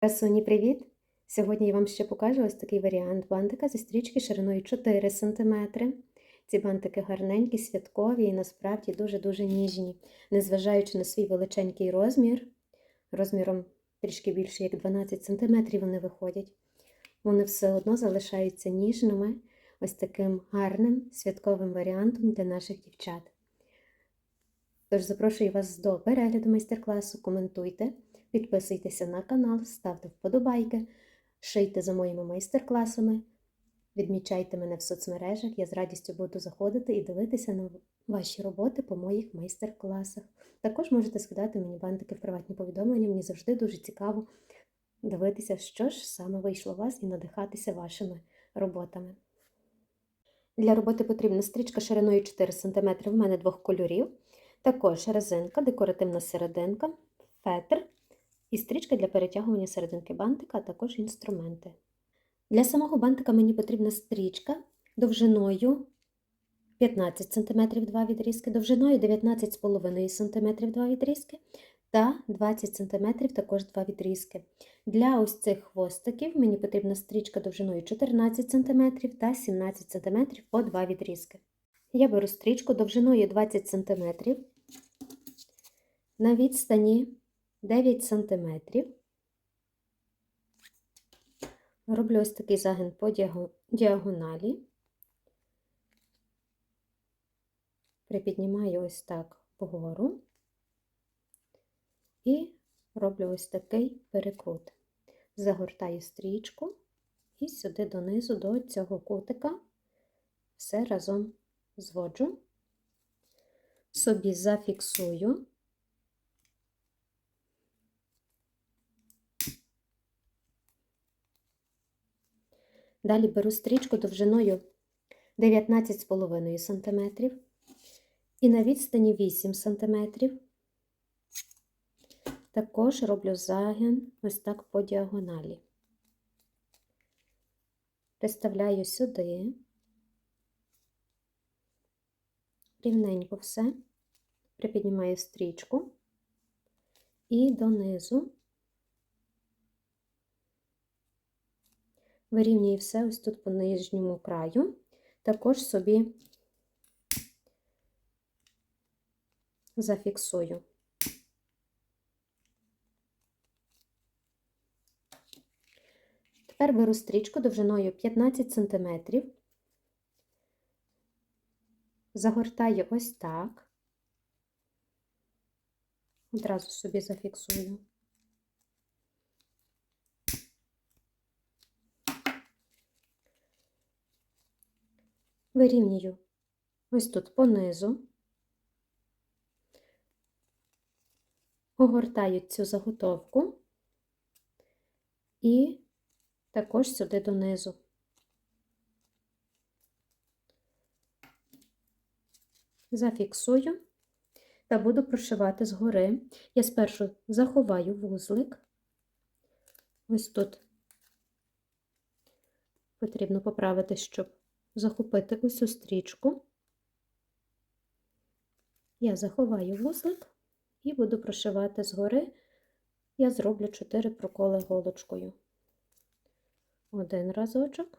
Красуні, привіт! Сьогодні я вам ще покажу ось такий варіант бантика зі стрічки шириною 4 см. Ці бантики гарненькі, святкові і насправді дуже-дуже ніжні, незважаючи на свій величенький розмір, розміром трішки більше, як 12 см вони виходять. Вони все одно залишаються ніжними, ось таким гарним святковим варіантом для наших дівчат. Тож запрошую вас до перегляду майстер-класу, коментуйте. Підписуйтеся на канал, ставте вподобайки, шийте за моїми майстер-класами, відмічайте мене в соцмережах. Я з радістю буду заходити і дивитися на ваші роботи по моїх майстер-класах. Також можете скидати мені бантики в приватні повідомлення. Мені завжди дуже цікаво дивитися, що ж саме вийшло у вас і надихатися вашими роботами. Для роботи потрібна стрічка шириною 4 см в мене двох кольорів, також резинка, декоративна серединка, фетр і стрічка для перетягування серединки бантика, а також інструменти. Для самого бантика мені потрібна стрічка довжиною 15 см два відрізки, довжиною 19,5 см два відрізки та 20 см також два відрізки. Для ось цих хвостиків мені потрібна стрічка довжиною 14 см та 17 см по два відрізки. Я беру стрічку довжиною 20 см на відстані 9 см. Роблю ось такий загин по діагоналі. Припіднімаю ось так вгору і роблю ось такий перекрут. Загортаю стрічку і сюди донизу до цього кутика все разом зводжу, собі зафіксую. Далі беру стрічку довжиною 19,5 см і на відстані 8 см. Також роблю загин ось так по діагоналі. Приставляю сюди, рівненько все, припіднімаю стрічку і донизу. Вирівнюю все ось тут по нижньому краю, також собі зафіксую. Тепер беру стрічку довжиною 15 см, загортаю ось так, одразу собі зафіксую. Вирівнюю ось тут понизу, огортаю цю заготовку і також сюди донизу. Зафіксую та буду прошивати згори. Я спершу заховаю вузлик. Ось тут потрібно поправити, щоб захопити цю стрічку. Я заховаю вузлик і буду прошивати згори. Я зроблю 4 проколи голочкою. Один разочок.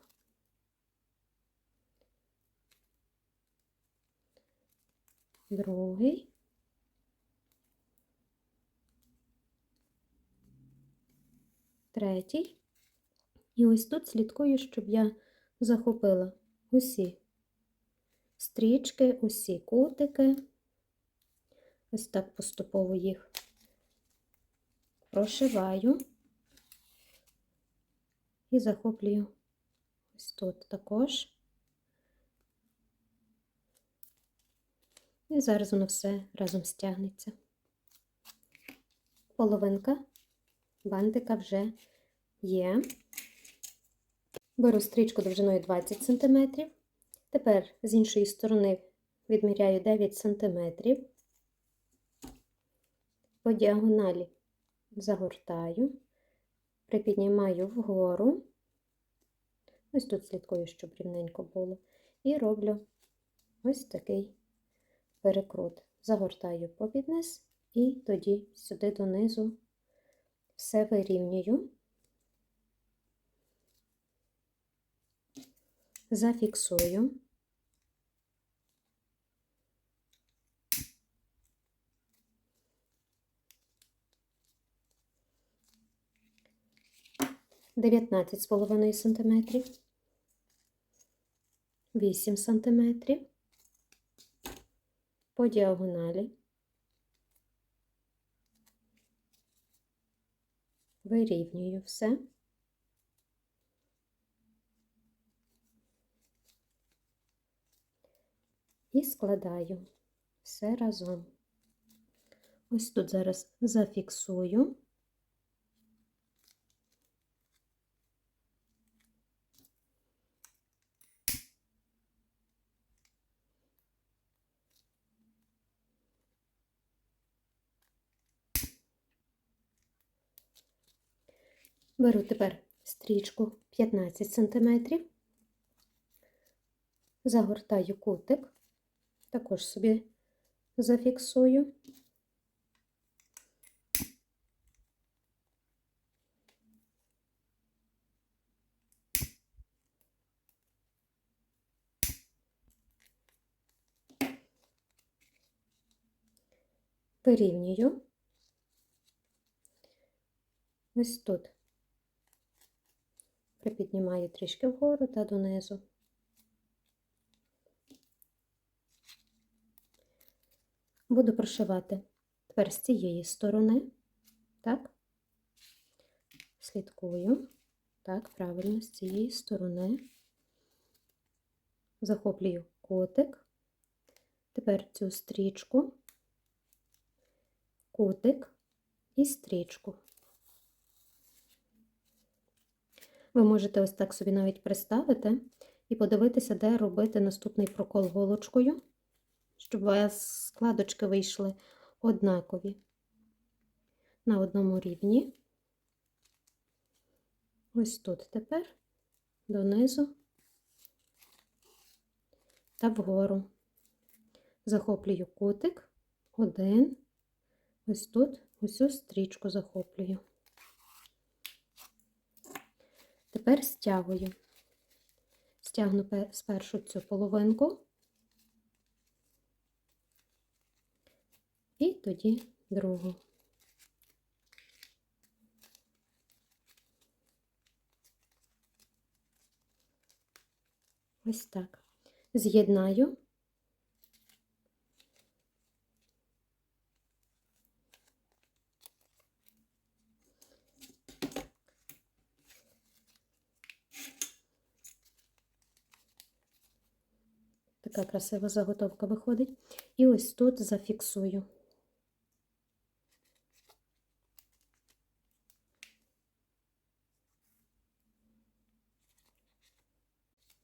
Другий. Третій. І ось тут слідкую, щоб я захопила усі стрічки, усі кутики. Ось так поступово їх прошиваю і захоплюю ось тут також. І зараз воно все разом стягнеться. Половинка бантика вже є. Беру стрічку довжиною 20 см. Тепер з іншої сторони відміряю 9 см. По діагоналі загортаю, припіднімаю вгору. Ось тут слідкую, щоб рівненько було. І роблю ось такий перекрут. Загортаю попід низ і тоді сюди донизу все вирівнюю зафіксую. Дев'ятнадцять з половиною сантиметрів, вісім сантиметрів по діагоналі. Вирівнюю все. І складаю все разом. Ось тут зараз зафіксую. Беру тепер стрічку 15 см, загортаю кутик, також собі зафіксую. Вирівнюю ось тут припіднімаю трішки вгору та донизу. Буду прошивати тепер з цієї сторони, так, слідкую, так, правильно, з цієї сторони, захоплюю котик, тепер цю стрічку, кутик і стрічку. Ви можете ось так собі навіть приставити і подивитися, де робити наступний прокол голочкою, щоб складочки вийшли однакові на одному рівні. Ось тут тепер донизу та вгору. Захоплюю кутик, один, ось тут усю стрічку захоплюю. Тепер стягую. Стягну спершу цю половинку і тоді другу. Ось так. З'єднаю. Така красива заготовка виходить. І ось тут зафіксую.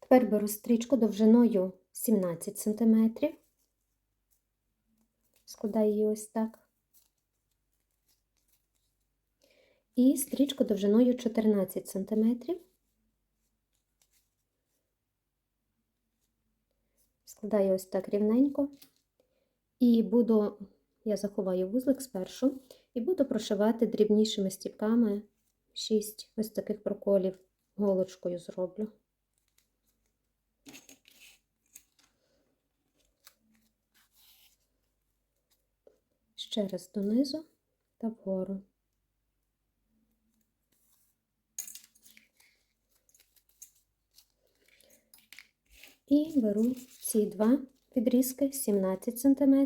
Тепер беру стрічку довжиною 17 см, складаю її ось так. І стрічку довжиною 14 см. Складаю ось так рівненько. І буду, я заховаю вузлик спершу, і буду прошивати дрібнішими стіпками 6 ось таких проколів голочкою зроблю. Ще раз донизу та вгору. І беру ці два відрізки 17 см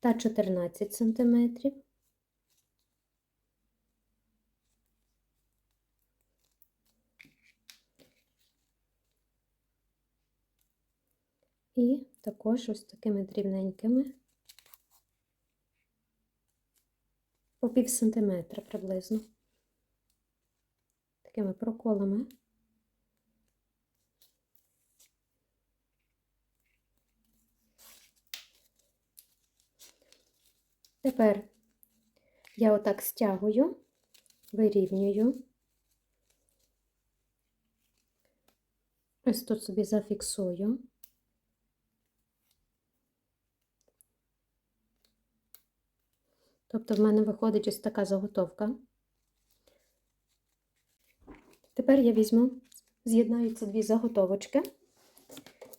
та 14 см. І також ось такими дрібненькими по пів сантиметра приблизно, такими проколами. Тепер я отак стягую, вирівнюю, ось тут собі зафіксую. Тобто в мене виходить ось така заготовка. Тепер я візьму з'єднаються дві заготовочки.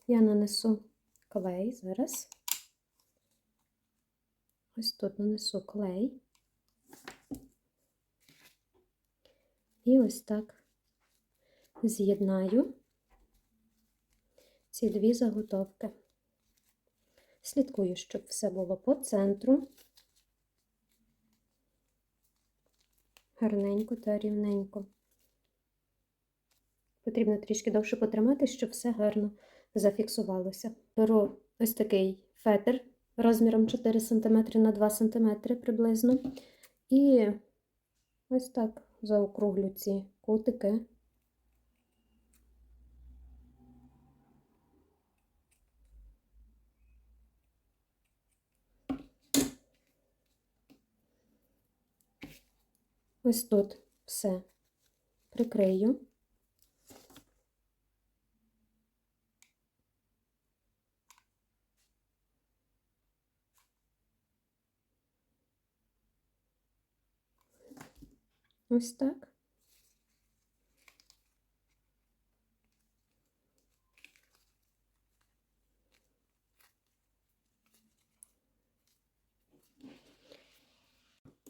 Я нанесу клей зараз. Ось тут нанесу клей. І ось так з'єднаю ці дві заготовки. Слідкую, щоб все було по центру. Гарненько та рівненько. Потрібно трішки довше потримати, щоб все гарно зафіксувалося. Беру ось такий фетр розміром 4 см на 2 см приблизно. І ось так заокруглю ці кутики. Ось тут все прикрию. Ось так.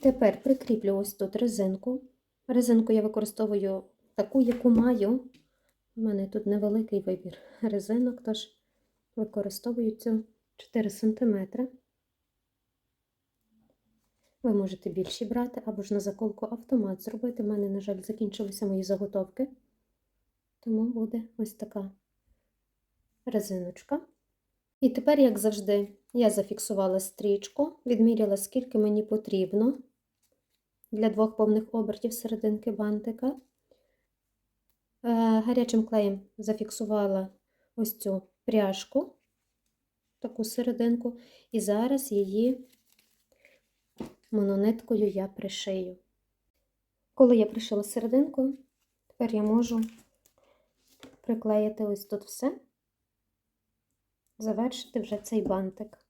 Тепер прикріплю ось тут резинку. Резинку я використовую таку, яку маю. У мене тут невеликий вибір резинок, тож використовую цю 4 см. Ви можете більші брати або ж на заколку автомат зробити. У мене, на жаль, закінчилися мої заготовки. Тому буде ось така резиночка. І тепер, як завжди, я зафіксувала стрічку, відміряла, скільки мені потрібно для двох повних обертів серединки бантика. Е, Гарячим клеєм зафіксувала ось цю пряжку, таку серединку, і зараз її монониткою я пришию. Коли я пришила серединку, тепер я можу приклеїти ось тут все, завершити вже цей бантик.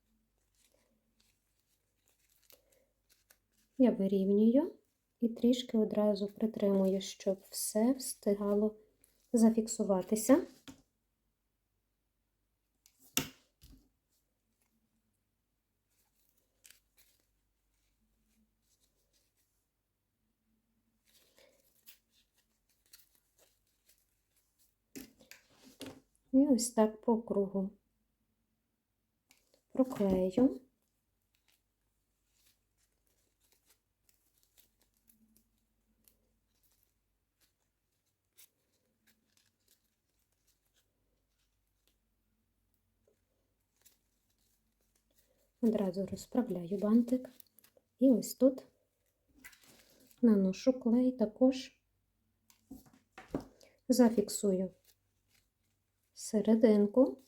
Я вирівнюю і трішки одразу притримую, щоб все встигало зафіксуватися. І ось так по кругу проклею. Одразу розправляю бантик. І ось тут наношу клей також зафіксую серединку.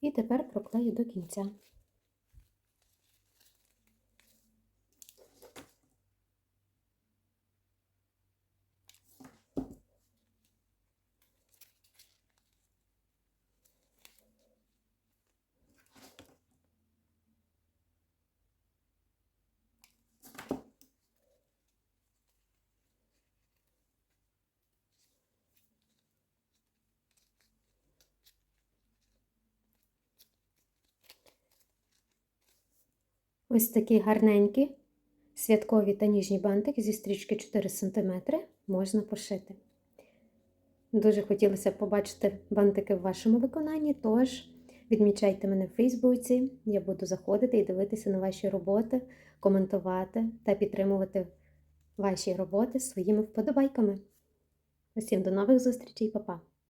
І тепер проклею до кінця. Ось такі гарненькі святкові та ніжні бантики зі стрічки 4 см можна пошити. Дуже хотілося побачити бантики в вашому виконанні, тож відмічайте мене в Фейсбуці, я буду заходити і дивитися на ваші роботи, коментувати та підтримувати ваші роботи своїми вподобайками. Усім до нових зустрічей, па-па!